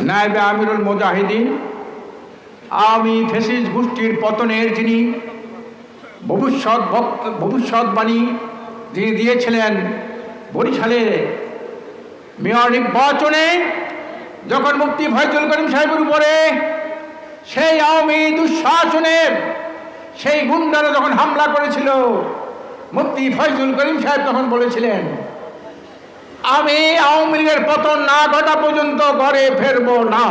নায়েবে আমিরুল মুজাহিদিন আমি ফেসিস গোষ্ঠীর পতনের যিনি ভবিষ্যৎ বক্ত ভবিষ্যৎবাণী যিনি দিয়েছিলেন বরিশালে, মেয়র নির্বাচনে যখন মুক্তি ফয়জুল করিম সাহেবের উপরে সেই আওয়ামী দুঃশাসনের সেই গুন্ডারা যখন হামলা করেছিল মুক্তি ফয়জুল করিম সাহেব তখন বলেছিলেন আমি আওয়ামী লীগের পতন না ঘটা পর্যন্ত ঘরে ফেরবো না।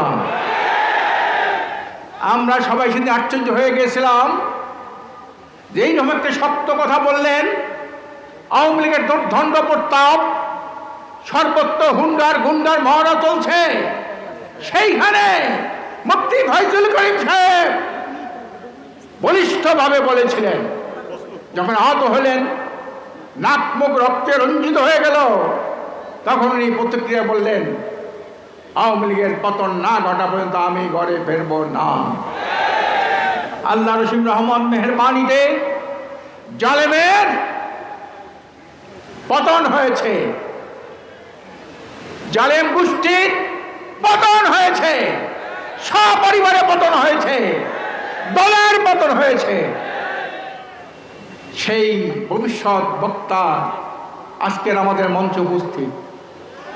আমরা সবাই সেদিন আশ্চর্য হয়ে গেছিলাম যে এইরকম সত্য কথা বললেন আওয়ামী লীগের দণ্ড প্রতাপ সর্বত্র হুন্ডার গুন্ডার মহড়া চলছে। সেইখানে মুক্তি ফয়জুল করিম সাহেব বলিষ্ঠভাবে বলেছিলেন, যখন আহত হলেন, নাক মুখ রক্তে রঞ্জিত হয়ে গেল। তখন উনি প্রতিক্রিয়া বললেন, আওয়ামী লীগের পতন না ঘটা পর্যন্ত আমি ঘরে ফেরব না। আল্লাহ রসিম রহমান মেহরবানিতে জালেমের পতন হয়েছে। জালেম গোষ্ঠীর পতন হয়েছে। সপরিবারে পতন হয়েছে। দলের পতন হয়েছে। সেই ভবিষ্যৎ বক্তা আজকের আমাদের মঞ্চে উপস্থিত।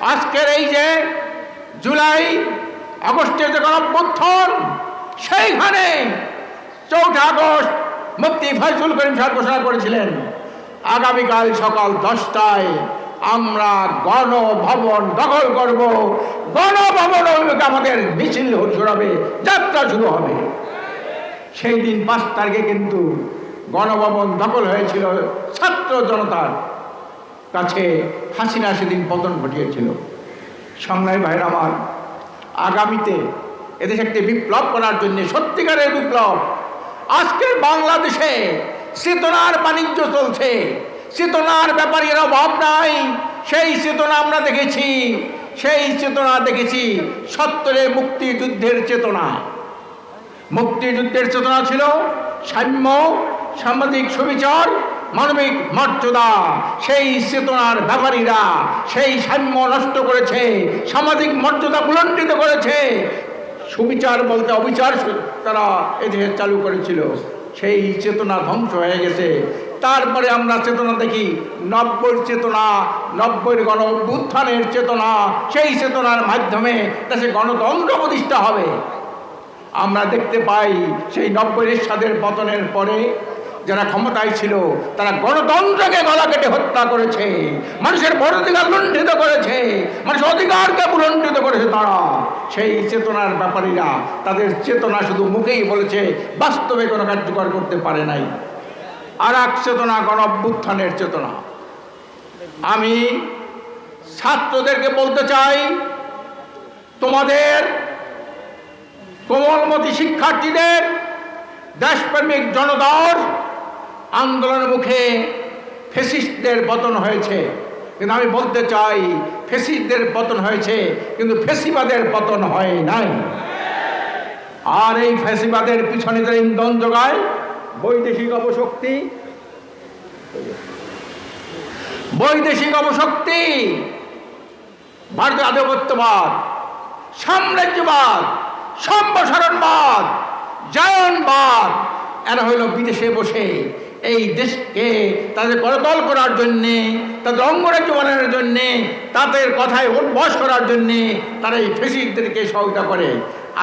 আজকের এই যে জুলাই, আগস্টের যে গণঅভ্যুত্থান, সেইখানে চৌঠা আগস্ট মুক্তি ফয়জুল করিম সাহেব ঘোষণা করেছিলেন, আগামীকাল সকাল দশটায় আমরা গণভবন দখল করব। গণভবন আমাদের মিছিল হবে যাত্রা শুরু হবে। সেই দিন পাঁচ তারিখে কিন্তু গণভবন দখল হয়েছিল ছাত্র জনতার কাছে হাসিনা সেদিন পতন ঘটিয়েছিল। সংগ্রামী ভাইয়ের আমার, আগামীতে এদেশে একটি বিপ্লব করার জন্য সত্যিকারের বিপ্লব। আজকের বাংলাদেশে চেতনার বাণিজ্য চলছে। চেতনার ব্যাপারের অভাব নাই। সেই চেতনা আমরা দেখেছি। সেই চেতনা দেখেছি সত্তরে মুক্তিযুদ্ধের চেতনা। মুক্তিযুদ্ধের চেতনা ছিল সাম্য, সামাজিক সুবিচার মানবিক মর্যাদা, সেই চেতনার ব্যাপারীরা, সেই সাম্য নষ্ট করেছে, সামাজিক মর্যাদা বুলণ্ডিত করেছে। সুবিচার বলতে অবিচার তারা এদেশে চালু করেছিল। সেই চেতনা ধ্বংস হয়ে গেছে। তারপরে আমরা চেতনা দেখি, নব্বই চেতনা, নব্বই গণ অভ্যুত্থানের চেতনা, সেই চেতনার মাধ্যমে দেশে গণতন্ত্র প্রতিষ্ঠা হবে। আমরা দেখতে পাই, সেই নব্বই এরশাদের পতনের পরে যারা ক্ষমতায় ছিল, তারা গণতন্ত্রকে গলা কেটে হত্যা করেছে। মানুষের ভোট অধিকার লুণ্ঠিত করেছে। মানুষের অধিকারকে লুণ্ঠিত করেছে তারা। সেই চেতনার ব্যাপারীরা তাদের চেতনা শুধু মুখেই বলেছে, বাস্তবে কোনো কার্যকর করতে পারে নাই। আর এক চেতনা গণ অভ্যুত্থানের চেতনা। আমি ছাত্রদেরকে বলতে চাই, তোমাদের কোমলমতি শিক্ষার্থীদের দেশপ্রেমিক জনতার আন্দোলনের মুখে ফেসিস্টদের পতন হয়েছে। কিন্তু আমি বলতে চাই, ফেসিস্টদের পতন হয়েছে, কিন্তু ফেসিবাদের পতন হয় নাই। আর এই ফেসিবাদের পিছনে যারা ইন্ধন যোগায়, বৈদেশিক অপশক্তি বৈদেশিক অপশক্তি ভারতীয় আধিপত্যবাদ, সাম্রাজ্যবাদ, সম্প্রসারণবাদ, জায়নবাদ, এরা হইল বিদেশে বসে এই দেশকে তাদের করতল করার জন্যে, তাদের অঙ্গরাজ্য বানানোর জন্যে, তাদের কথায় উদ্বাস করার জন্যে তারা এই ফেসিকদেরকে সহায়তা করে।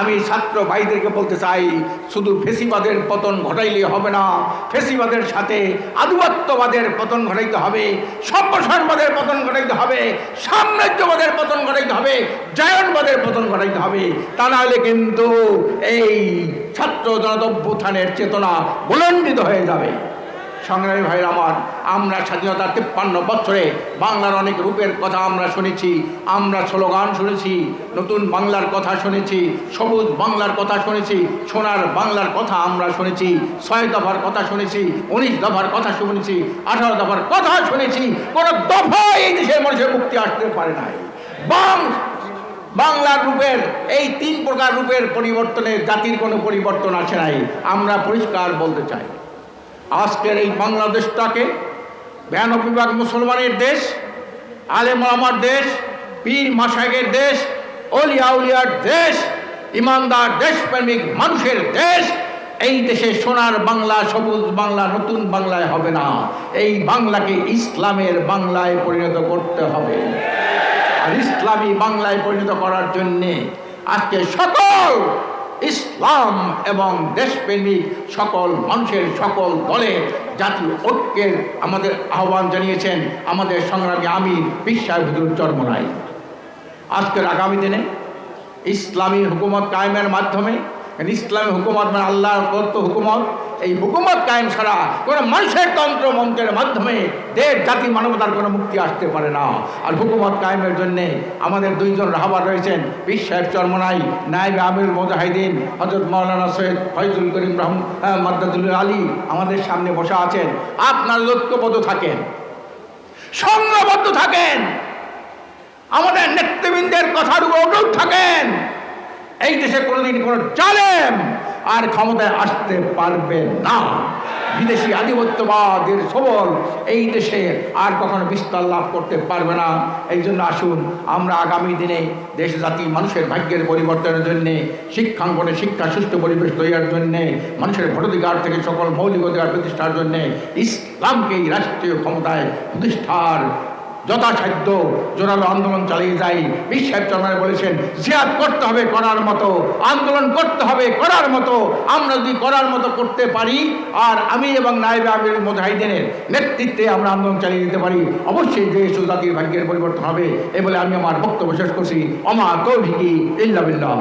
আমি ছাত্র ভাইদেরকে বলতে চাই, শুধু ফেসিবাদের পতন ঘটাইলে হবে না, ফেসিবাদের সাথে আধিপত্যবাদের পতন ঘটাইতে হবে সম্প্রসারণবাদের পতন ঘটাইতে হবে, সাম্রাজ্যবাদের পতন ঘটাইতে হবে, জায়নবাদের পতন ঘটাইতে হবে। তা নাহলে কিন্তু এই ছাত্র জনতভ্যুত্থানের চেতনা বুলণ্ডিত হয়ে যাবে। সংগ্রামী ভাই আমার, আমরা স্বাধীনতার তিপ্পান্ন বছরে বাংলার অনেক রূপের কথা আমরা শুনেছি, আমরা স্লোগান শুনেছি, নতুন বাংলার কথা শুনেছি, সবুজ বাংলার কথা শুনেছি, সোনার বাংলার কথা আমরা শুনেছি, ছয় দফার কথা শুনেছি, উনিশ দফার কথা শুনেছি, আঠারো দফার কথা শুনেছি, কোনো দফা এই দেশের মানুষের মুক্তি আসতে পারে নাই। বাংলার রূপের, এই তিন প্রকার রূপের পরিবর্তনে জাতির কোনো পরিবর্তন আসে নাই, আমরা পরিষ্কার বলতে চাই। আজকের এই বাংলাদেশটাকে বিরানব্বই মুসলমানের দেশ, আলেম দেশ, পীর মাসাইকের দেশ, অলিয়া উলিয়ার দেশ, ইমানদার, দেশপ্রেমিক মানুষের দেশ, এই দেশে সোনার বাংলা, সবুজ বাংলা, নতুন বাংলায় হবে না। এই বাংলাকে ইসলামের বাংলায় পরিণত করতে হবে। আর ইসলামী বাংলায় পরিণত করার জন্যে আজকে সকল ইসলাম এবং দেশপ্রেমিক সকল মানুষের সকল দলে জাতীয় ঐক্যের আমাদের আহ্বান জানিয়েছেন আমাদের সংগ্রামী আমি বিশ্বাস হুজুর নাই আজকের আগামী দিনে ইসলামী হুকুমত কায়েমের মাধ্যমে ইসলামী হুকুমত মানে আল্লাহর প্রদত্ত হুকুমত, এই হুকুমত কায়েম ছাড়া কোনো মানুষের তন্ত্র মন্ত্রের মাধ্যমে দেশ, জাতি, মানবতার কোনো মুক্তি আসতে পারে না। আর হুকুমত কায়েমের জন্যে আমাদের দুইজন রাহবার রয়েছেন সাহেব চরমনাই, নায়েব আমির মোজাহিদিন হজরত মৌলানা সৈয়দ ফয়জুল করিম রহম মাদ্দাদুল আলী আমাদের সামনে বসা আছেন। আপনার ঐক্যবদ্ধ থাকেন, সংঘবদ্ধ থাকেন। আমাদের নেতৃবৃন্দের কথার উপর থাকেন। এই দেশে কোনোদিন কোনো জালেম আর ক্ষমতায় আসতে পারবে না। বিদেশি আধিপত্যবাদের সবল এই দেশে আর কখনো বিস্তার লাভ করতে পারবে না। এই জন্য আসুন, আমরা আগামী দিনে দেশ জাতি মানুষের ভাগ্যের পরিবর্তনের জন্যে, শিক্ষাঙ্গনে শিক্ষা, সুষ্ঠু পরিবেশ তৈরির জন্যে, মানুষের ভোটাধিকার থেকে সকল মৌলিক অধিকার প্রতিষ্ঠার জন্যে ইসলামকেই রাষ্ট্রীয় ক্ষমতায় প্রতিষ্ঠার যথাসাধ্য জোরালো আন্দোলন চালিয়ে যাই বিশ্বের চরমায় বলেছেন, জিয়াদ করতে হবে করার মতো, আন্দোলন করতে হবে করার মতো, আমরা যদি করার মতো করতে পারি, আর আমি এবং নাইবে আমির মোজাহিদিনের নেতৃত্বে আমরা আন্দোলন চালিয়ে যেতে পারি, অবশ্যই দেশ ও জাতির ভাগ্যের পরিবর্তন হবে, এ বলে আমি আমার বক্তব্য শেষ করছি। অমা তৌফিকি ইল্লা বিল্লাহ।